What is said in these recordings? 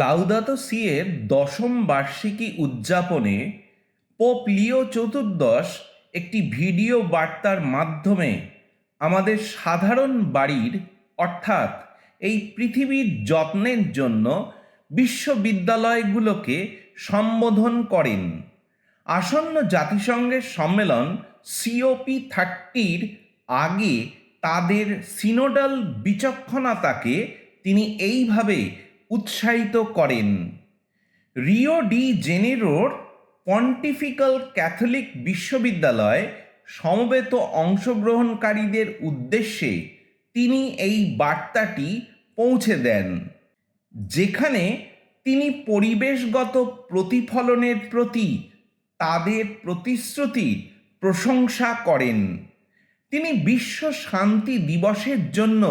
লাউদাতো সিয়ের দশম বার্ষিকী উদযাপনে পোপ লিও চতুর্দশ একটি ভিডিও বার্তার মাধ্যমে আমাদের সাধারণ বাড়ির, অর্থাৎ এই পৃথিবীর যত্নের জন্য বিশ্ববিদ্যালয়গুলোকে সম্বোধন করেন। আসন্ন জাতিসংঘের সম্মেলন সিওপি থার্টির আগে তাদের সিনোডাল বিচক্ষণতাকে তিনি এইভাবে উৎসাহিত করেন। রিও ডি জেনেরোর পন্টিফিক্যাল ক্যাথলিক বিশ্ববিদ্যালয় সমবেত অংশগ্রহণকারীদের উদ্দেশ্যে তিনি এই বার্তাটি পৌঁছে দেন, যেখানে তিনি পরিবেশগত প্রতিফলনের প্রতি তাদের প্রতিশ্রুতির প্রশংসা করেন। তিনি বিশ্ব শান্তি দিবসের জন্য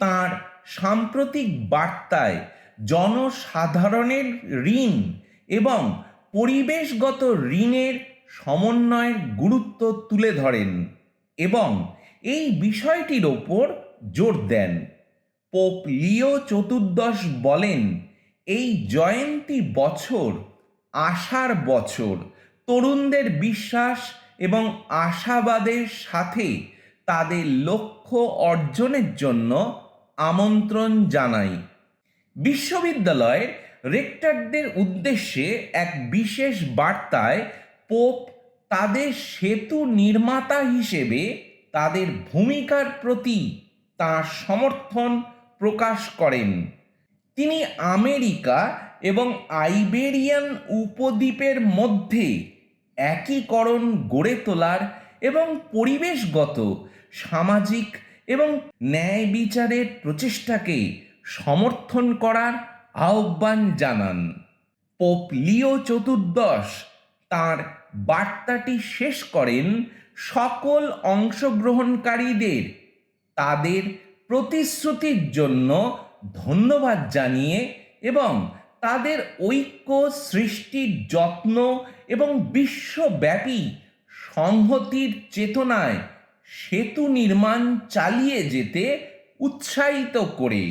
তার সাম্প্রতিক বার্তায় জনসাধারণের ঋণ এবং পরিবেশগত ঋণের সমন্বয়ের গুরুত্ব তুলে ধরেন এবং এই বিষয়টির ওপর জোর দেন। পোপ লিও চতুর্দশ বলেন, এই জয়ন্তী বছর আশার বছর। তরুণদের বিশ্বাস এবং আশাবাদের সাথে তাদের লক্ষ্য অর্জনের জন্য আমন্ত্রণ জানাই। বিশ্ববিদ্যালয়ের রেক্টরদের উদ্দেশ্যে এক বিশেষ বার্তায় পোপ তাদের সেতু নির্মাতা হিসেবে তাদের ভূমিকার প্রতি তাঁর সমর্থন প্রকাশ করেন। তিনি আমেরিকা এবং আইবেরিয়ান উপদ্বীপের মধ্যে একীকরণ গড়ে তোলার এবং পরিবেশগত, সামাজিক এবং ন্যায় বিচারের প্রচেষ্টাকে সমর্থন করার আহ্বান জানান। পোপ লিও চতুর্দশ তার বার্তাটি শেষ করেন, সকল অংশগ্রহণকারীদের তাদের প্রতিশ্রুতির জন্য ধন্যবাদ জানিয়ে এবং তাদের ঐক্য সৃষ্টির যত্ন এবং বিশ্বব্যাপী সংহতির চেতনায় সেতু নির্মাণ চালিয়ে যেতে উৎসাহিত করে।